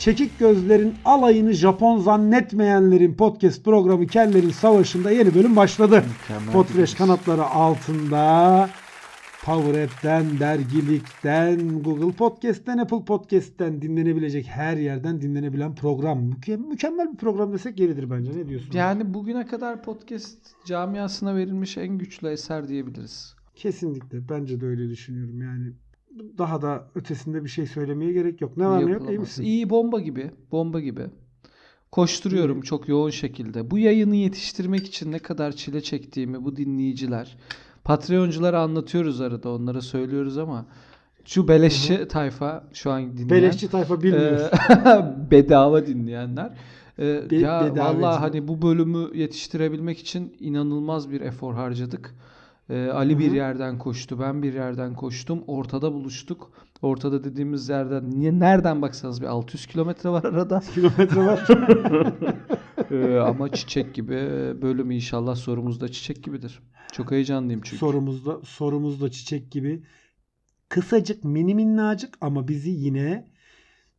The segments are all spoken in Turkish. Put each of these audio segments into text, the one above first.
Çekik gözlerin alayını Japon zannetmeyenlerin podcast programı Kellerin Savaşı'nda yeni bölüm başladı. Gidiyoruz. kanatları altında Power App'ten, dergilikten, Google Podcast'ten, Apple Podcast'ten dinlenebilecek her yerden dinlenebilen program. Müke- mükemmel bir program desek yeridir bence. Ne diyorsun? Yani bugüne kadar podcast camiasına verilmiş en güçlü eser diyebiliriz. Kesinlikle. Bence de öyle düşünüyorum. Yani daha da ötesinde bir şey söylemeye gerek yok. Ne var ne yok iyi misin? İyi bomba gibi. Bomba gibi. Koşturuyorum çok yoğun şekilde. Bu yayını yetiştirmek için ne kadar çile çektiğimi bu dinleyiciler, Patreonculara anlatıyoruz arada onlara söylüyoruz ama şu beleşçi tayfa şu an dinleyen Beleşçi tayfa bilmiyor. e, bedava dinleyenler e, Be- ya vallahi hani bu bölümü yetiştirebilmek için inanılmaz bir efor harcadık. E, Ali bir Hı hı. yerden koştu, ben bir yerden koştum. Ortada buluştuk. Ortada dediğimiz yerden niye nereden baksanız bir 600 kilometre var arada. Kilometre var. Ee, ama çiçek gibi bölüm inşallah sorumuz da çiçek gibidir. Çok heyecanlıyım çünkü. sorumuzda sorumuzda çiçek gibi kısacık mini minnacık ama bizi yine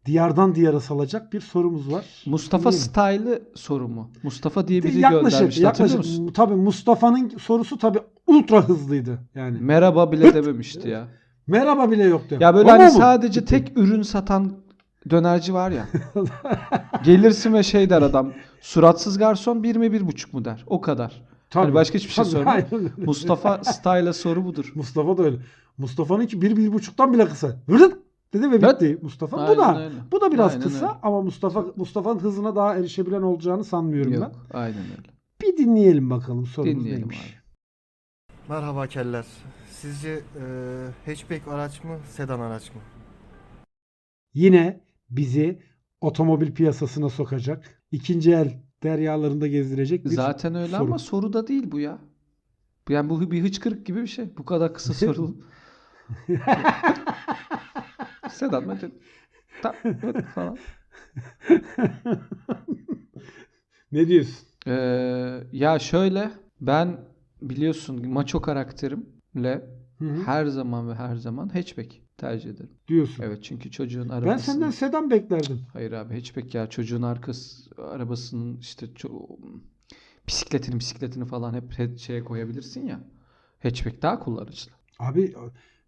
diyardan diyara salacak bir sorumuz var. Mustafa. Style'ı soru mu? Mustafa diye biri yaklaşık, hatırlıyor yaklaşık. musun? Tabii Mustafa'nın sorusu tabii ultra hızlıydı yani. Merhaba bile dememişti ya. Merhaba bile yoktu. Ya böyle hani bu. sadece tek ürün satan dönerci var ya. Gelirsin ve şey der adam. Suratsız garson bir mi bir buçuk mu der. O kadar. Tabii, Hani başka hiçbir şey tabii, aynen öyle. Mustafa Style'a soru budur. Mustafa da öyle. Mustafa'nınki bir, bir buçuktan bile kısa. Vırıt dedi ve Evet. bitti. Mustafa bu Aynen da öyle. bu da biraz Aynen kısa öyle. ama Mustafa Mustafa'nın hızına daha erişebilen olacağını sanmıyorum Yok, aynen öyle. ben. Bir dinleyelim bakalım sorumuz Dinleyelim neymiş. abi. Merhaba keller. Sizce e, hatchback araç mı, sedan araç mı? Yine bizi otomobil piyasasına sokacak, ikinci el deryalarında gezdirecek bir Zaten öyle soru. ama soru da değil bu ya. Yani bu bir hıçkırık gibi bir şey. Bu kadar kısa Metin. Ta- evet falan. ne diyorsun? Ee, ya şöyle ben biliyorsun maço karakterimle Hı hı. her zaman ve her zaman hatchback tercih ederim. Diyorsun. Evet çünkü çocuğun ben arabasının... senden sedan beklerdim. Hayır abi hatchback ya çocuğun arkası arabasının işte ço- bisikletini bisikletini falan hep he- şeye koyabilirsin ya. Hatchback daha kullanışlı. Abi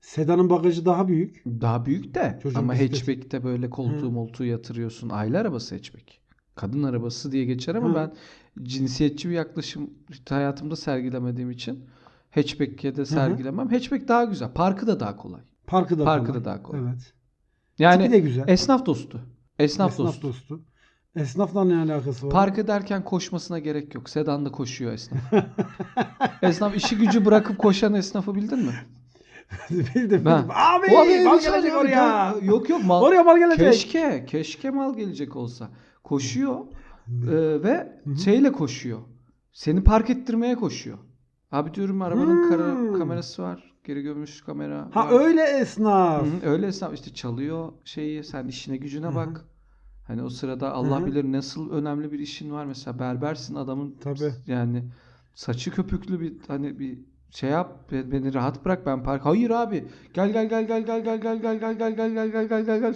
sedanın bagajı daha büyük. Daha büyük de Çocuğun ama bisikleti. hatchback'te böyle koltuğu Hı. moltuğu yatırıyorsun. Aile arabası hatchback. Kadın arabası diye geçer ama Hı. ben cinsiyetçi bir yaklaşım hayatımda sergilemediğim için hatchback'e de sergilemem. Hatchback daha güzel. Parkı da daha kolay. Parkı da Parkı kolay. da daha kolay. Evet. Yani Tipi de güzel. esnaf dostu. Esnaf, Esnaf dostu. dostu. Esnafla ne alakası var? Park ederken koşmasına gerek yok. Sedanda koşuyor esnaf. esnaf işi gücü bırakıp koşan esnafı bildin mi? bildim. Bildim. Abi, O abi, mal gelecek oraya. Yok yok mal. Oraya mal gelecek. Keşke, keşke mal gelecek olsa. Koşuyor e, ve Hı hı. şeyle koşuyor. Seni park ettirmeye koşuyor. Abi diyorum arabanın kara, Hmm. kamerası var. Geri gömülmüş kamera Ha var. öyle esnaf. Hı hı, öyle esnaf işte çalıyor şeyi sen işine gücüne Hı hı. bak. Hani o sırada Allah hı. bilir nasıl önemli bir işin var mesela berbersin adamın Tabii. yani saçı köpüklü bir hani bir şey yap be- beni rahat bırak ben park. Hayır abi. Gel gel gel gel gel gel gel gel gel gel gel gel gel gel gel gel.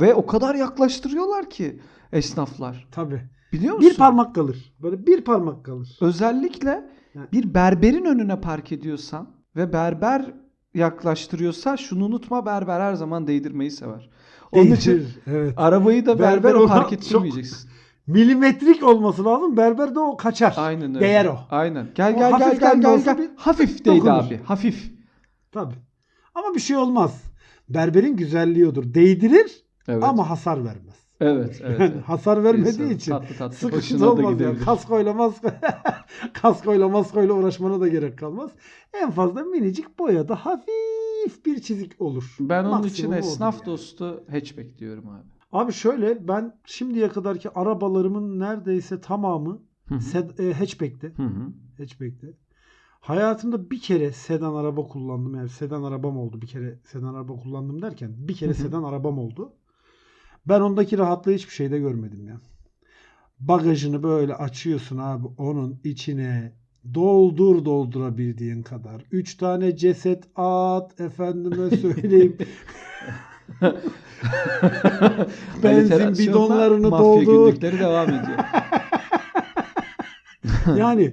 Ve o kadar yaklaştırıyorlar ki esnaflar. Tabii. Biliyor musun? Bir parmak kalır. Böyle bir parmak kalır. Özellikle Yani- bir berberin önüne park ediyorsan ve berber yaklaştırıyorsa şunu unutma berber her zaman değdirmeyi sever. Onun için Değişir. Evet. arabayı da Berber berber ona park ettirmeyeceksin. Milimetrik olması lazım. Berber de o kaçar. Aynen öyle. Değer o. Aynen. Gel O gel gel gel gel gel. Hafif değdi dokunur. abi. Hafif. Tabii. Ama bir şey olmaz. Berberin güzelliği odur. Değdirir Evet. ama hasar vermez. evet, evet. Yani evet. hasar vermediği İnsanın için tatlı tatlı sıkıntı olmaz ya. gidebilir. Kaskoyla masko kaskoyla maskoyla uğraşmana da gerek kalmaz. En fazla minicik boyada hafif bir çizik olur. Ben onun için Maksimum odur esnaf yani. dostu hatchback diyorum abi. Abi şöyle ben şimdiye kadarki arabalarımın neredeyse tamamı sed- e, hatchback'te. Hı hı. Hatchback'te. Hayatımda bir kere sedan araba kullandım. Yani sedan arabam oldu. Bir kere sedan araba kullandım derken bir kere sedan arabam oldu. Ben ondaki rahatlığı hiçbir şeyde görmedim ya. Bagajını böyle açıyorsun abi onun içine doldur doldurabildiğin kadar. Üç tane ceset at efendime söyleyeyim. Benzin bidonlarını mafya doldur. günlükleri devam ediyor. Yani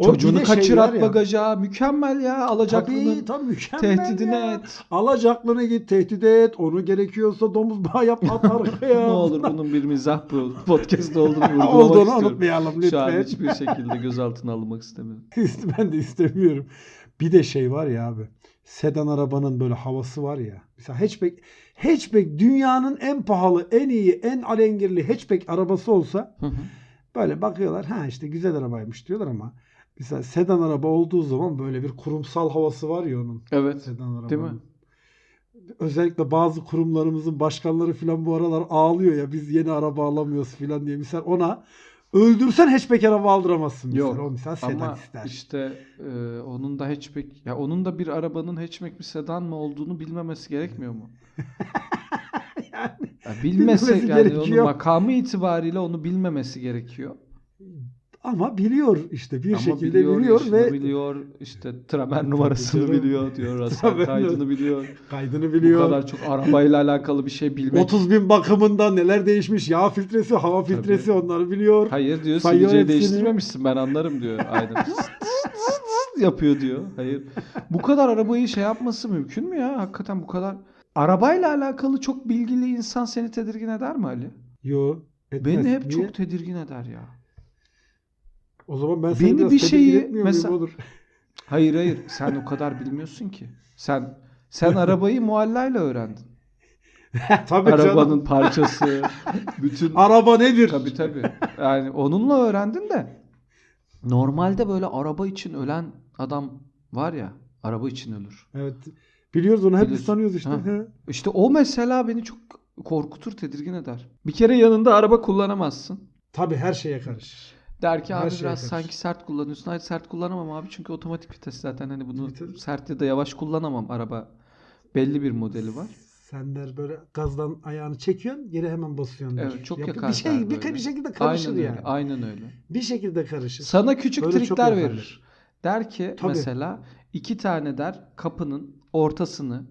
o Çocuğunu şey kaçır at ya, bagaja. Mükemmel ya. Alacaklının Tabii tabii mükemmel tehdidine ya. et. Alacaklını git tehdit et. Onu gerekiyorsa domuz bağı yap at arkaya. ne olur bunun bir mizah podcast olduğunu vurgulamak Olduğunu istiyorum. unutmayalım Şu an lütfen. hiçbir şekilde gözaltına alınmak istemiyorum. ben de istemiyorum. Bir de şey var ya abi. Sedan arabanın böyle havası var ya. Mesela hatchback, hatchback dünyanın en pahalı, en iyi, en alengirli hatchback arabası olsa Hı hı. böyle bakıyorlar. Ha işte güzel arabaymış diyorlar ama mesela sedan araba olduğu zaman böyle bir kurumsal havası var ya onun. evet. Sedan arabanın. Değil mi? Özellikle bazı kurumlarımızın başkanları falan bu aralar ağlıyor ya biz yeni araba alamıyoruz falan diye. Misal ona öldürsen hatchback araba aldıramazsın. Misal. Yok. O misal sedan Ama ister. işte e, onun da hatchback ya onun da bir arabanın hatchback bir sedan mı olduğunu bilmemesi gerekmiyor mu? Ya bilmese bilmesi yani gerekiyor. onun makamı itibariyle onu bilmemesi gerekiyor. Ama biliyor işte bir Ama şekilde biliyor, biliyor, ve biliyor, işte tramer numarasını canım. biliyor diyor, hasar kaydını biliyor. kaydını Bu biliyor. kadar çok arabayla alakalı bir şey bilmek. 30 bin bakımında neler değişmiş yağ filtresi, hava filtresi onları biliyor. Hayır diyor sileceği değiştirmemişsin ben anlarım diyor. Tıs yapıyor diyor. Hayır. Bu kadar arabayı şey yapması mümkün mü ya? Hakikaten bu kadar. Arabayla alakalı çok bilgili insan seni tedirgin eder mi Ali? Yo. etmez. Beni hep Niye? çok tedirgin eder ya. O zaman ben seni Beni bir şeyi- mesela- muyum? Hayır hayır sen o kadar bilmiyorsun ki. Sen sen arabayı muallayla öğrendin. Tabii Arabanın canım. parçası, bütün Araba nedir? Tabii tabii. Yani onunla öğrendin de normalde böyle araba için ölen adam var ya araba için ölür. Evet. Biliyoruz onu hep biz tanıyoruz işte. Ha. İşte o mesela beni çok korkutur, tedirgin eder. Bir kere yanında araba kullanamazsın. Tabii her şeye karışır. Der ki Her abi şeye biraz karışır. sanki sert kullanıyorsun. Hayır sert kullanamam abi çünkü otomatik vites zaten hani bunu tabii. sert ya da yavaş kullanamam araba. Belli bir modeli var. Sen der böyle gazdan ayağını çekiyorsun, yere hemen basıyorsun. der. Evet çok Yapı- yakar Bir şey bir, böyle. bir şekilde karışır aynen yani. Öyle, aynen öyle. Bir şekilde karışır. Sana küçük Böyle çok trikler yaparlar. verir. Der ki Tabii. mesela iki tane der kapının ortasını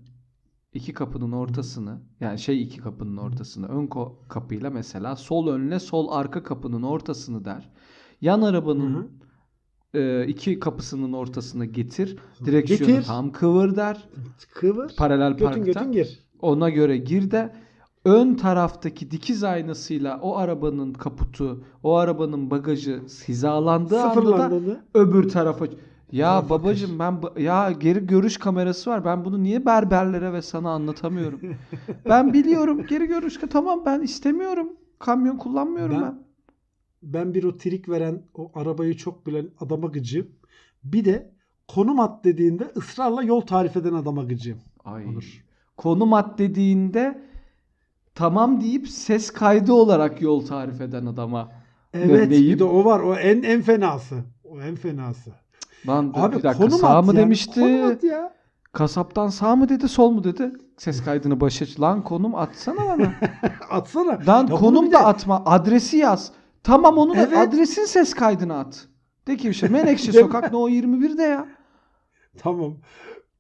iki kapının ortasını yani şey iki kapının ortasını ön ko- kapıyla mesela sol önle sol arka kapının ortasını der. Yan arabanın Hı hı. e, iki kapısının ortasına getir. Direksiyonu Getir. tam kıvır der. Kıvır. Paralel Götün parkta. götün gir. Ona göre gir de ön taraftaki dikiz aynasıyla o arabanın kaputu, o arabanın bagajı hizalandığı anda da öbür tarafa ya babacım ben ya geri görüş kamerası var. Ben bunu niye berberlere ve sana anlatamıyorum? ben biliyorum geri görüş tamam ben istemiyorum. Kamyon kullanmıyorum Ben- ben. Ben bir o trik veren, o arabayı çok bilen adama gıcığım. Bir de konum at dediğinde ısrarla yol tarif eden adama gıcığım. Ay. Olur. Konum at dediğinde tamam deyip ses kaydı olarak yol tarif eden adama. Evet, neyim? bir de o var. O en en fenası. O en fenası. Lan Abi bir dakika konum sağ at mı yani. demişti? Konum at ya. Kasaptan sağ mı dedi sol mu dedi? Ses kaydını başa lan konum atsana bana. Atsana. Lan Ya konum da de- atma adresi yaz. Tamam onun Evet. adresin ses kaydını at. De ki işte Menekşe sokak no 21'de ya. Tamam.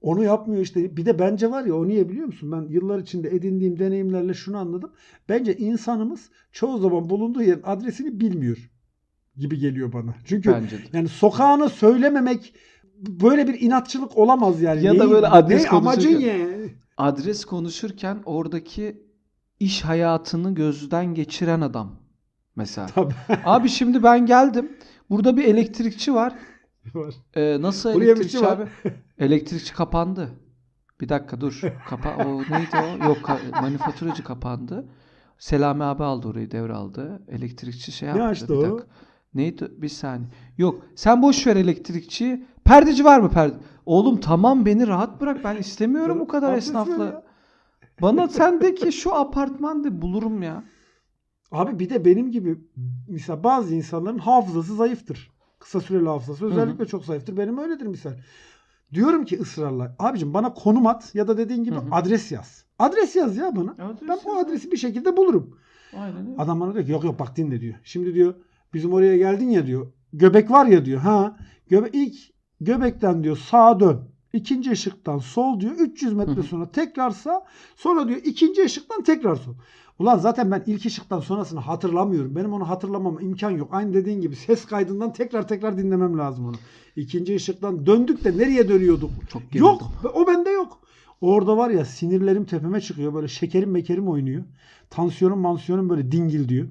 Onu yapmıyor işte. Bir de bence var ya o niye biliyor musun? Ben yıllar içinde edindiğim deneyimlerle şunu anladım. Bence insanımız çoğu zaman bulunduğu yerin adresini bilmiyor gibi geliyor bana. Çünkü de. yani sokağını söylememek böyle bir inatçılık olamaz yani. Ya da Neyi- böyle adres ne amacın yani? Adres konuşurken oradaki iş hayatını gözden geçiren adam mesela. Tabii. Abi şimdi ben geldim. Burada bir elektrikçi var. Var. Ee, nasıl Buraya elektrikçi şey var. abi? Elektrikçi kapandı. Bir dakika dur. Kapa o neydi o? Yok ka- manifaturacı kapandı. Selami abi aldı orayı devraldı. Elektrikçi şey Ne yaptı. açtı bir o? Neydi? Bir saniye. Yok. Sen boş ver elektrikçiyi. Perdeci var mı perde? Oğlum tamam beni rahat bırak. Ben istemiyorum bu kadar esnafla. Bana sen de ki şu apartman de bulurum ya. Abi bir de benim gibi mesela bazı insanların hafızası zayıftır. Kısa süreli hafızası özellikle çok zayıftır. Benim öyledir misal. Diyorum ki ısrarla abicim bana konum at ya da dediğin gibi Hı hı. adres yaz. Adres yaz ya bana. Adres ben bu adresi bir şekilde bulurum. Aynen öyle. Adam bana diyor ki yok yok bak dinle diyor. Şimdi diyor bizim oraya geldin ya diyor. Göbek var ya diyor. Ha. Göbe ilk göbekten diyor sağa dön. İkinci ışıktan sol diyor. 300 Hı metre hı. sonra tekrar sağ. Sonra diyor ikinci ışıktan tekrar sol. Ulan zaten ben ilk ışıktan sonrasını hatırlamıyorum. Benim onu hatırlamama imkan yok. Aynı dediğin gibi ses kaydından tekrar tekrar dinlemem lazım onu. İkinci ışıktan döndük de nereye dönüyorduk? Çok gerildim. Yok. O bende yok. Orada var ya sinirlerim tepeme çıkıyor. Böyle şekerim mekerim oynuyor. Tansiyonum mansiyonum böyle dingil diyor.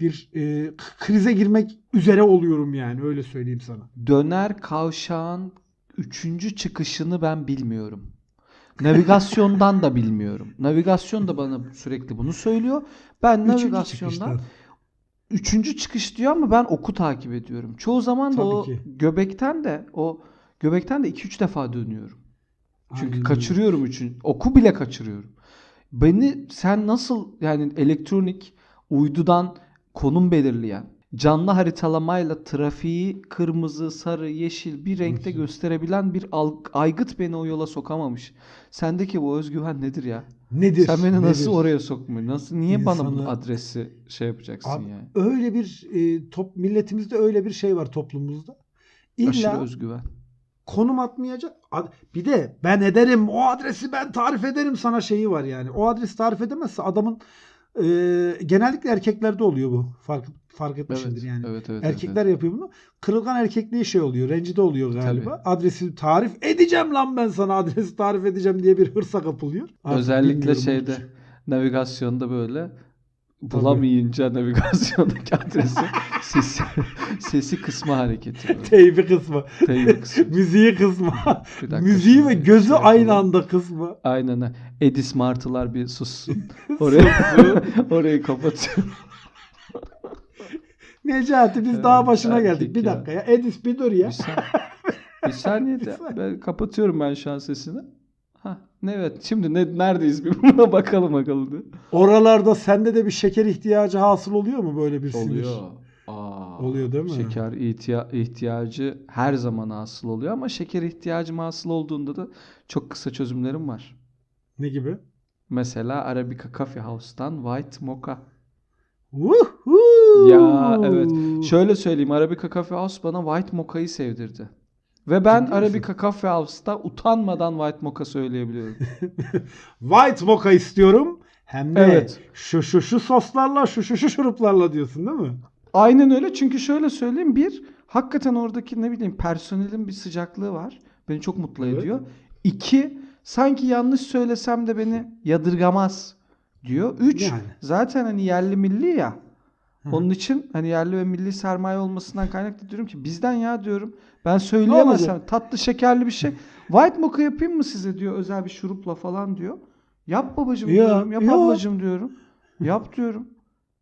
Bir e, krize girmek üzere oluyorum yani öyle söyleyeyim sana. Döner kavşağın üçüncü çıkışını ben bilmiyorum. Navigasyondan da bilmiyorum. Navigasyon da bana sürekli bunu söylüyor. Ben Üçüncü navigasyondan çıkıştan. üçüncü çıkış diyor ama ben oku takip ediyorum. Çoğu zaman da Tabii o ki. göbekten de o göbekten de 2-3 defa dönüyorum. Çünkü Aynen kaçırıyorum üçün. Oku bile kaçırıyorum. Beni sen nasıl yani elektronik uydudan konum belirleyen canlı haritalamayla trafiği kırmızı, sarı, yeşil bir renkte gösterebilen bir aygıt beni o yola sokamamış. Sendeki bu özgüven nedir ya? Nedir? Sen beni nasıl nedir? oraya sokmuyor? Nasıl niye bana bu adresi şey yapacaksın Abi, yani? Öyle bir e, top milletimizde öyle bir şey var toplumumuzda. Aşırı İlla özgüven. konum atmayacak. Bir de ben ederim o adresi ben tarif ederim sana şeyi var yani. O adresi tarif edemezse adamın e, genellikle erkeklerde oluyor bu. Fark fark etmişsindir Evet, yani. evet, evet, evet, Erkekler yapıyor bunu. Kırılgan erkekliği şey oluyor. Rencide oluyor galiba. Tabii. Adresi tarif edeceğim lan ben sana adresi tarif edeceğim diye bir hırsa kapılıyor. Artık Özellikle şeyde bunu. navigasyonda böyle bulamayınca navigasyondaki adresi sesi, sesi kısma hareketi. Teybi kısmı. Teybi kısmı. Müziği dakika Müziği ve gözü şey aynı anda kısma. Aynen. Edis Martılar bir sussun. Orayı, orayı kapatıyorum. Necati biz Evet, daha başına erkek geldik. Bir dakika ya. Edis bir dur ya. Bir, san- bir saniye de ben kapatıyorum ben şu an sesini. Evet. Şimdi ne, neredeyiz bir buna bakalım bakalım. Oralarda sende de bir şeker ihtiyacı hasıl oluyor mu böyle bir sinir? Oluyor. Aa, Oluyor değil mi? Şeker ihtiya- ihtiyacı her zaman hasıl oluyor ama şeker ihtiyacım hasıl olduğunda da çok kısa çözümlerim var. Ne gibi? Mesela Arabica Coffee House'tan White Mocha. Woohoo! Ya evet. Şöyle söyleyeyim Arabica Coffee House bana White Mocha'yı sevdirdi. Ve ben Ciddi? Arabica Coffee House'ta utanmadan White Mocha söyleyebiliyorum. White mocha istiyorum. Hem de Evet. şu şu şu soslarla şu şu şu şuruplarla diyorsun değil mi? Aynen öyle çünkü şöyle söyleyeyim bir hakikaten oradaki ne bileyim personelin bir sıcaklığı var. Beni çok mutlu Evet. ediyor. İki sanki yanlış söylesem de beni yadırgamaz diyor. Üç Yani. zaten hani yerli milli ya. Hı. Onun için hani yerli ve milli sermaye olmasından kaynaklı diyorum ki bizden ya diyorum. Ben söyleyemezsem tatlı şekerli bir şey. White mocha yapayım mı size diyor özel bir şurupla falan diyor. Yap babacığım Ya, diyorum. Yap ya. ablacığım diyorum. Yap diyorum.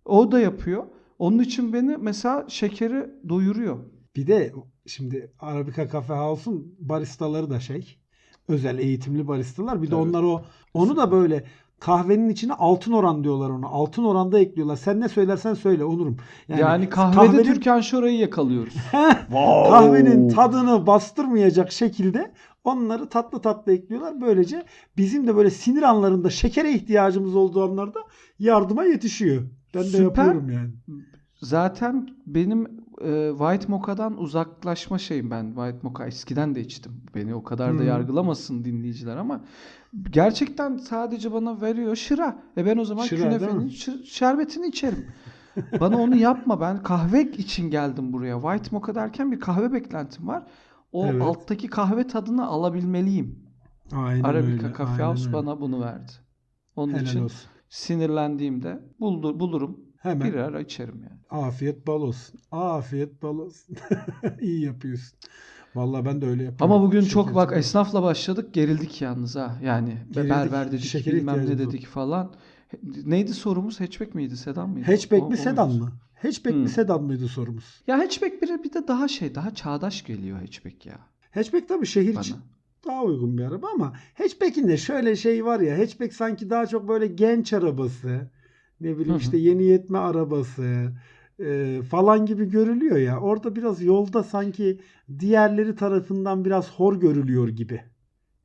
O da yapıyor. Onun için beni mesela şekeri doyuruyor. Bir de şimdi Arabica Cafe House'un baristaları da şey özel eğitimli baristalar. Bir de onlar o onu da böyle kahvenin içine altın oran diyorlar ona. Altın oranda ekliyorlar. Sen ne söylersen söyle Onurum. Yani, kahvede kahvenin- Türkan Şoray'ı yakalıyoruz. kahvenin tadını bastırmayacak şekilde onları tatlı tatlı ekliyorlar. Böylece bizim de böyle sinir anlarında şekere ihtiyacımız olduğu anlarda yardıma yetişiyor. Ben de Süper. yapıyorum yani. Zaten benim e, White Mocha'dan uzaklaşma şeyim ben. White Mocha eskiden de içtim. Beni o kadar da Hmm. yargılamasın dinleyiciler ama gerçekten sadece bana veriyor şıra. E ben o zaman Şıra, künefenin şerbetini içerim. Bana onu yapma. Ben kahve için geldim buraya. White Mocha derken bir kahve beklentim var. O Evet. alttaki kahve tadını alabilmeliyim. Aynen Arabica öyle. Coffee House bana bunu verdi. Onun Helal için olsun. sinirlendiğimde buldur, bulurum. Hemen. Bir ara içerim yani. Afiyet bal olsun. Afiyet bal olsun. İyi yapıyorsun. Vallahi ben de öyle yapıyorum. Ama bugün Şeker çok bak esnafla başladık gerildik yalnız ha. Yani Gerildik. berber dedik Şekere bilmem ne dedik falan. Neydi sorumuz? Hatchback miydi? Sedan mıydı? Hatchback O- mi o sedan mı? Hatchback mi Hmm. sedan mıydı sorumuz? Ya hatchback bir, bir de daha şey daha çağdaş geliyor hatchback ya Hatchback tabii şehir bana. için daha uygun bir araba ama hatchback'in de şöyle şey var ya hatchback sanki daha çok böyle genç arabası ne bileyim işte yeni yetme arabası e, falan gibi görülüyor ya. Orada biraz yolda sanki diğerleri tarafından biraz hor görülüyor gibi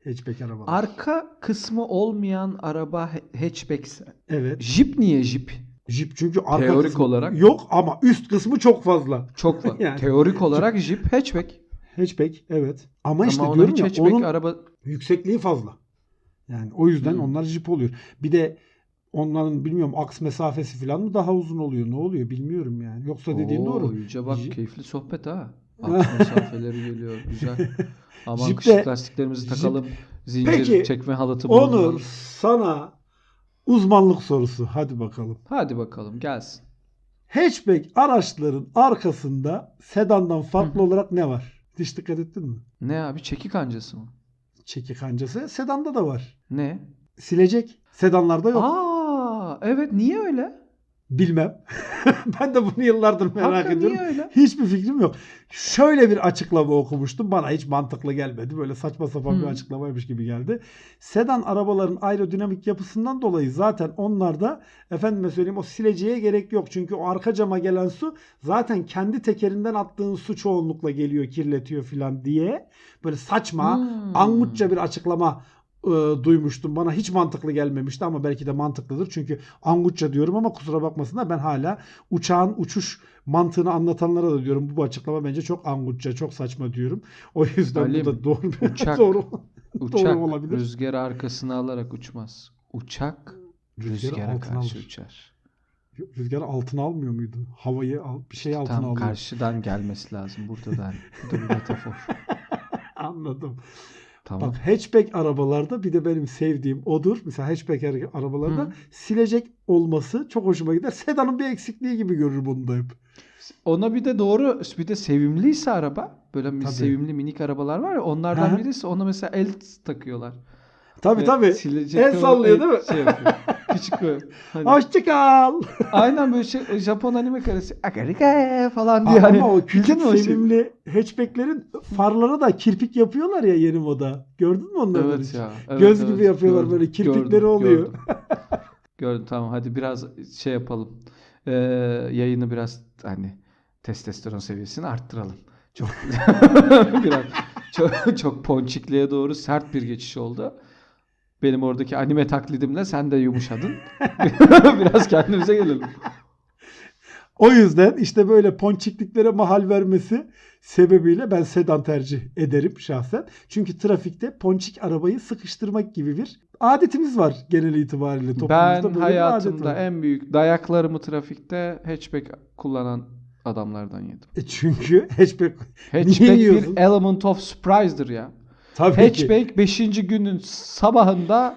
hatchback arabalar. Arka kısmı olmayan araba ha- hatchbackse. evet. Jeep niye Jeep? Jeep çünkü arka Teorik kısmı olarak. yok ama üst kısmı çok fazla. Çok var. Yani. Teorik olarak Jeep hatchback. Hatchback evet. Ama işte Ama ona diyorum ya hatchback onun araba yüksekliği fazla. Yani o yüzden Hmm. onlar jip oluyor. Bir de onların bilmiyorum aks mesafesi falan mı daha uzun oluyor? Ne oluyor bilmiyorum yani. Yoksa dediğin Oo, doğru. Yüce bak keyifli sohbet ha. Aks mesafeleri geliyor. Güzel. Aman kışlık lastiklerimizi takalım. Zincir Peki, çekme halatı Onur bulunmalı. sana uzmanlık sorusu. Hadi bakalım. Hadi bakalım gelsin. Hatchback araçların arkasında sedandan farklı olarak ne var? Hiç dikkat ettin mi? Ne abi çeki kancası mı? Çeki kancası sedanda da var. Ne? Silecek. Sedanlarda yok. Aa evet niye öyle? Bilmem. ben de bunu yıllardır merak Hakikaten ediyorum. niye öyle? Hiçbir fikrim yok. Şöyle bir açıklama okumuştum. Bana hiç mantıklı gelmedi. Böyle saçma sapan bir Hı. açıklamaymış gibi geldi. Sedan arabaların aerodinamik yapısından dolayı zaten onlarda efendime söyleyeyim o sileceğe gerek yok. Çünkü o arka cama gelen su zaten kendi tekerinden attığın su çoğunlukla geliyor, kirletiyor filan diye. Böyle saçma, Hmm. angutça bir açıklama e, duymuştum. Bana hiç mantıklı gelmemişti ama belki de mantıklıdır. Çünkü angutça diyorum ama kusura bakmasınlar ben hala uçağın uçuş mantığını anlatanlara da diyorum bu açıklama bence çok angutça, çok saçma diyorum. O yüzden Halim, bu da doğru uçak- doğru. Uçak olabilir. rüzgarı arkasına alarak uçmaz. Uçak rüzgara karşı alır. uçar. Rüzgarı altına almıyor muydu? Havayı al, bir şey altına Tam alıyor. karşıdan gelmesi lazım burada da. Bu da metafor. Anladım. Tamam. Bak hatchback arabalarda bir de benim sevdiğim odur. Mesela hatchback ara- arabalarda Hı. silecek olması çok hoşuma gider. Sedanın bir eksikliği gibi görür bunu da hep. Ona bir de doğru bir de sevimliyse araba böyle bir Tabii. sevimli minik arabalar var ya onlardan Hı birisi ona mesela el takıyorlar. Tabii Ve tabii. El sallıyor değil mi? Şey. Küçük böyle. Hani, Hoşçakal. aynen böyle şey Japon anime karesi. Akarike falan diye hani. Ama o bildin küçük o şey? sevimli hatchbacklerin farları da kirpik yapıyorlar ya yeni moda. Gördün mü onları? Evet hiç? ya. evet, Göz evet. gibi yapıyorlar Gördüm, böyle kirpikleri gördüm, oluyor. Gördüm. Gördüm tamam hadi biraz şey yapalım. Ee, yayını biraz hani testosteron seviyesini arttıralım. Çok biraz çok, çok ponçikliğe doğru sert bir geçiş oldu. Benim oradaki anime taklidimle sen de yumuşadın. biraz kendimize gelelim. O yüzden işte böyle ponçikliklere mahal vermesi sebebiyle ben sedan tercih ederim şahsen. Çünkü trafikte ponçik arabayı sıkıştırmak gibi bir adetimiz var genel itibariyle toplumumuzda. Ben böyle hayatımda en büyük dayaklarımı trafikte hatchback kullanan adamlardan yedim. E çünkü hatchback Hatchback yiyorsun? bir element of surprise'dır ya. Tabii ki. Hatchback 5. günün sabahında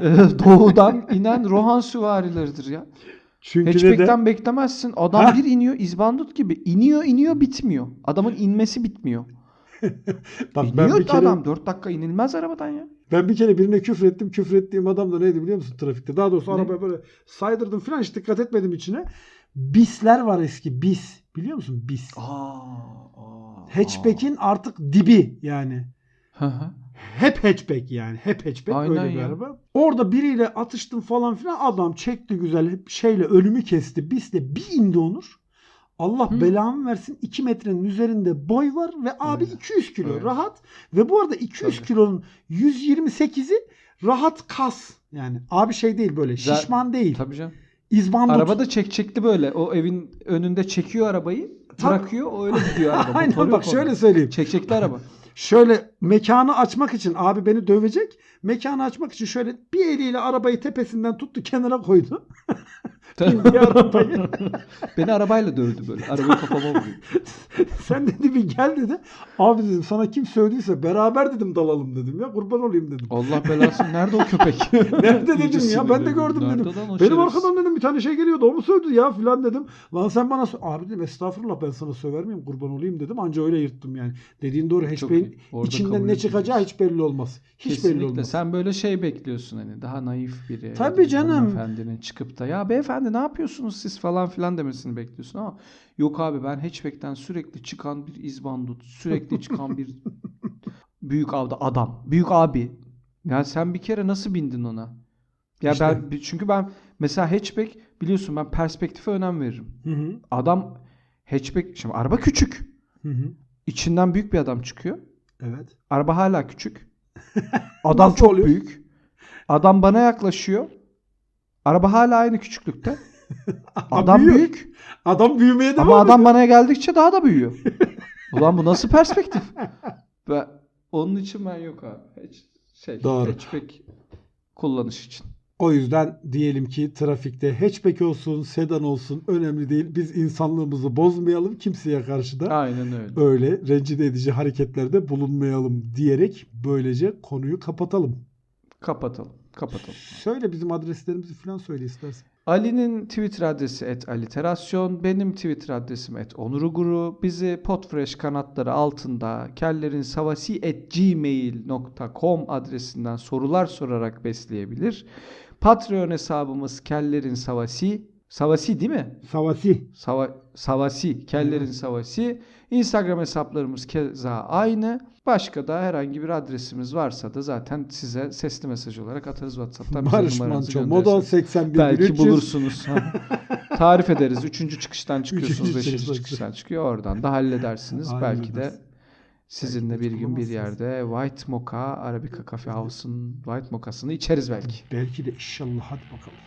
e, doğudan inen Rohan süvarileridir ya. Çünkü Hatchback'ten neden? beklemezsin. Adam Hah. bir iniyor izbandut gibi. İniyor iniyor bitmiyor. Adamın inmesi bitmiyor. Bak ben İniyor bir kere adam. 4 dakika inilmez arabadan ya. ben bir kere birine küfür ettim. Küfür ettiğim adam da neydi biliyor musun trafikte? Daha doğrusu Ne? arabaya böyle saydırdım falan hiç dikkat etmedim içine. Bisler var eski bis. Biliyor musun bis? Hatchback'in artık dibi yani. Hı hı. Hep hatchback yani. Hep hatchback Aynen öyle bir ya. araba. Orada biriyle atıştım falan filan. Adam çekti güzel şeyle ölümü kesti. Bisle bir indi Onur. Allah Hı. belamı versin 2 metrenin üzerinde boy var ve abi Öyle. 200 kilo Öyle. rahat. Ve bu arada 200 Tabii. kilonun 128'i rahat kas. Yani abi şey değil böyle şişman değil. Tabii canım. İzbandut. Araba da çekçekli böyle. O evin önünde çekiyor arabayı. Tabii. Bırakıyor. O öyle gidiyor araba. Aynen bak şöyle söyleyeyim. Çekçekli araba. Şöyle mekanı açmak için abi beni dövecek. Mekanı açmak için şöyle bir eliyle arabayı tepesinden tuttu kenara koydu. Arabayı. Beni arabayla dövdü böyle. Arabayı kafama vuruyor. Sen dedi bir gel dedi. Abi dedim sana kim söylediyse beraber dedim dalalım dedim ya kurban olayım dedim. Allah belasını. Nerede o köpek? Nerede dedim ya ben de gördüm Nerede dedim. lan o Benim şerefsiz? arkadan dedim bir tane şey geliyordu o mu sövdü ya filan dedim. Lan sen bana sö- abi dedim estağfurullah ben sana söver miyim kurban olayım dedim. Anca öyle yırttım yani. Dediğin doğru Çok Hatchback'in iyi. Orada içinden ne çıkacağı hiç belli olmaz. Hiç Kesinlikle. belli olmaz. Sen böyle şey bekliyorsun hani daha naif biri. Tabii bir canım. hanımefendinin çıkıp da ya beyefendi ne yapıyorsunuz siz falan filan demesini bekliyorsun ama yok abi ben hatchback'ten sürekli çıkan bir izbandut, sürekli çıkan bir büyük avda adam, büyük abi. Ya sen bir kere nasıl bindin ona? Ya İşte. ben çünkü ben mesela hatchback biliyorsun ben perspektife önem veririm. Hı hı. Adam hatchback şimdi araba küçük. Hı hı. İçinden büyük bir adam çıkıyor. Evet. Araba hala küçük. Adam çok oluyor? büyük. Adam bana yaklaşıyor. Araba hala aynı küçüklükte. Adam büyüyor. büyük. Adam büyümeye devam Ama adam bana geldikçe daha da büyüyor. Ulan bu nasıl perspektif? Ve onun için ben yok abi. Hiç şey, Doğru. hatchback kullanış için. O yüzden diyelim ki trafikte hatchback olsun, sedan olsun önemli değil. Biz insanlığımızı bozmayalım. Kimseye karşı da Aynen öyle. öyle rencide edici hareketlerde bulunmayalım diyerek böylece konuyu kapatalım. Kapatalım. Kapatalım. Söyle bizim adreslerimizi falan söyle istersen. Ali'nin Twitter adresi et aliterasyon. Benim Twitter adresim et onuruguru. Bizi Podfresh kanatları altında kellerin savasi et gmail.com adresinden sorular sorarak besleyebilir. Patreon hesabımız kellerin savasi. Savasi değil mi? Savasi. Sava, savasi. Kellerin Hı. savasi. Instagram hesaplarımız keza aynı. Başka da herhangi bir adresimiz varsa da zaten size sesli mesaj olarak atarız WhatsApp'tan. Barış Manço. Gönderirseniz. 81 Belki 1300. bulursunuz. Tarif ederiz. Üçüncü çıkıştan çıkıyorsunuz. Üçüncü beşinci çıkıştan çıkıyor. Oradan da halledersiniz. Belki de sizinle bir gün bir yerde White Mocha Arabica Cafe House'un White Mocha'sını içeriz belki. Belki de inşallah hadi bakalım.